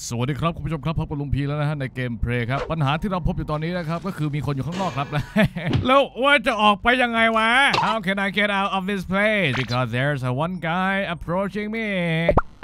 สวัสดีครับคุณผู้ชมครับพบกับลุงพีแล้วนะฮะในเกมเพลย์ครับ ปัญหาที่เราพบอยู่ตอนนี้นะครับ ก็คือมีคนอยู่ข้างนอกครับ แล้วว่าจะออกไปยังไงวะ How can I get out of this place because there's a one guy approaching me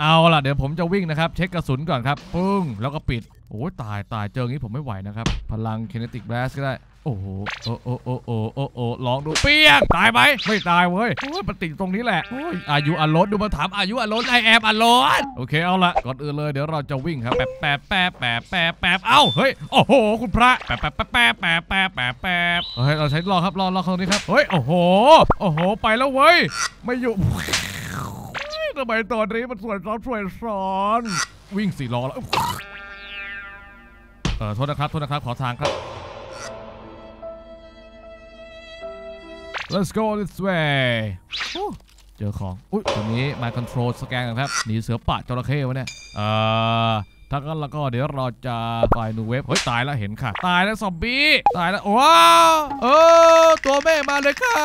เอาล่ะ เดี๋ยวผมจะวิ่งนะครับ เช็คกระสุนก่อนครับ ปึ้ง แล้วก็ปิด โอ้ยตายตายเจออย่างนี้ผมไม่ไหวนะครับ พลัง kinetic blast ก็ได้ โอ้โหโอ้โอ้โอ้โอ้โอ้โอ้ลองดูเปี้ยงตายไหมไม่ตายเว้ยโอ้ยมันติดตรงนี้แหละโอ้ยอายุอลดดูมาถามอายุอลดไอแอบอลดโอเคเอาละก่อนอื่นเลยเดี๋ยวเราจะวิ่งครับแป๊บแป๊บแป๊บแป๊บแป๊บแป๊บเอ้าเฮ้ยโอ้โหคุณพระแป๊บแป๊บแป๊บแป๊บแป๊บแป๊บแป๊บแปบเฮ้ยเราใช้รอครับรอรอตรงนี้ครับเฮ้ยโอ้โหโอ้โหไปแล้วเว้ยไม่อยู่ทำไมตอนนี้มันสวยซ้อนสวยซ้อนวิ่งสี่ล้อแล้วเออโทษนะครับโทษนะครับขอทางครับ let's go this way เจอของ อุ้ยตรงนี้มา control สแกนกันครับ หนีเสือป่าจระเข้วะเนี่ยเอ่อถ้างั้นแล้วก็เดี๋ยวเราจะไฟนูเว็บเฮ้ย ตายแล้วเห็นค่ะ ตายแล้วซอมบี้ ตายแล้ว ว้าวเออตัวแม่มาเลยค่ะ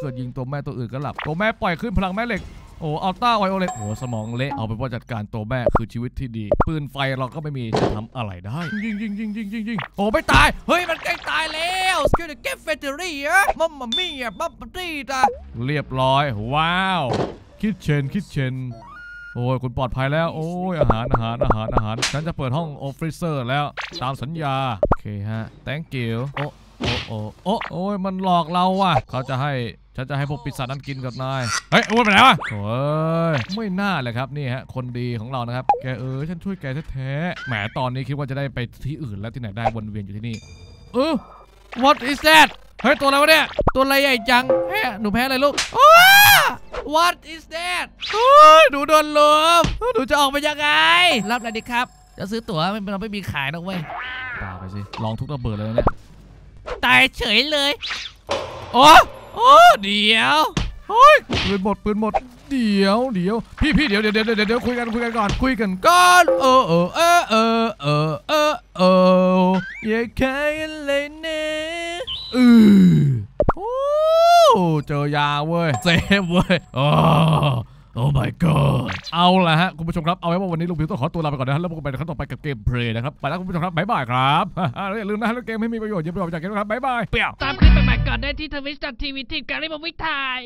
เกิดยิงตัวแม่ตัวอื่นก็หลับ ตัวแม่ปล่อยขึ้นพลังแม่เหล็กโอ้อัลต้าไวโอเลตโอ้สมองเละเอาไปว่าจัดการตัวแม่คือชีวิตที่ดี ปืนไฟเราก็ไม่มีจะทำอะไรได้ ยิงยิงยิงยิงยิงยิงโอ้ไม่ตาย เฮ้ย มันใกล้ตาย แล้วสกิลเก็บเฟเตอรี่อะมัมมามี่อะมัมมาตี้ตาเรียบร้อย ว้าว คิดเชน คิดเชน โอ้ย คุณปลอดภัยแล้ว โอ้ย อาหาร อาหาร อาหาร อาหาร ฉันจะเปิดห้องออฟฟิเซอร์แล้ว ตามสัญญา โอเคฮะ thank you โอ้โอ้โอ้โอ้โอ้ย มันหลอกเราว่ะ เขาจะให้ฉันจะให้พวกปีศาจนั้นกินกับนาย เฮ้ยอ้ยไปไหนวะโอ้ย ไม่น่าเลยครับนี่ฮะ คนดีของเรานะครับ แกเออ ฉันช่วยแกแท้ๆ แหม ตอนนี้คิดว่าจะได้ไปที่อื่นแล้วที่ไหนได้วนเวียนอยู่ที่นี่ เออ what is that เฮ้ย ตัวอะไรวะเนี่ย ตัวอะไรใหญ่จังแพ้หนูแพ้อะไรลูกอ้า What is that เฮ้ยหนูโดนลมหนูจะออกไปยังไง รับอะไรดีครับ จะซื้อตั๋วไม่เราไม่มีขายนะเว้ยป่าไปสิ ลองทุกระเบิดเลยนะเนี่ย ตายเฉยเลย โอ้โอ้เดี๋ยวเฮ้ยปืนหมดปืนหมด เดี๋ยวเดี๋ยวพี่พี่เดี๋ยวเดี๋ยวเดี๋ยวเดี๋ยวเดี๋ยวคุยกันคุยกันก่อนคุยกันก่อนเออเออเออเออเออเออเอออย่าแค่เลยเนี่ยเออโอ้เจอยาเว้ยเซฟเว้ยโอ้โอ้ my god เอาละฮะ คุณผู้ชมครับ เอาไว้ว่าวันนี้ลุงพิวต้องขอตัวลาไปก่อนนะฮะแล้วพบกันในครั้งต่อไปกับเกมเพลย์นะครับ ไปแล้วคุณผู้ชมครับ บ๊ายบายครับแล้วอย่าลืมนะฮะเล่นเกมให้มีประโยชน์อย่าไปออกจากเกมนะครับ บ๊ายบาย เปรี้ยว ตามคลิปใหม่ๆก่อนได้ที่ทวิชทีวีทีมการิบวิทาย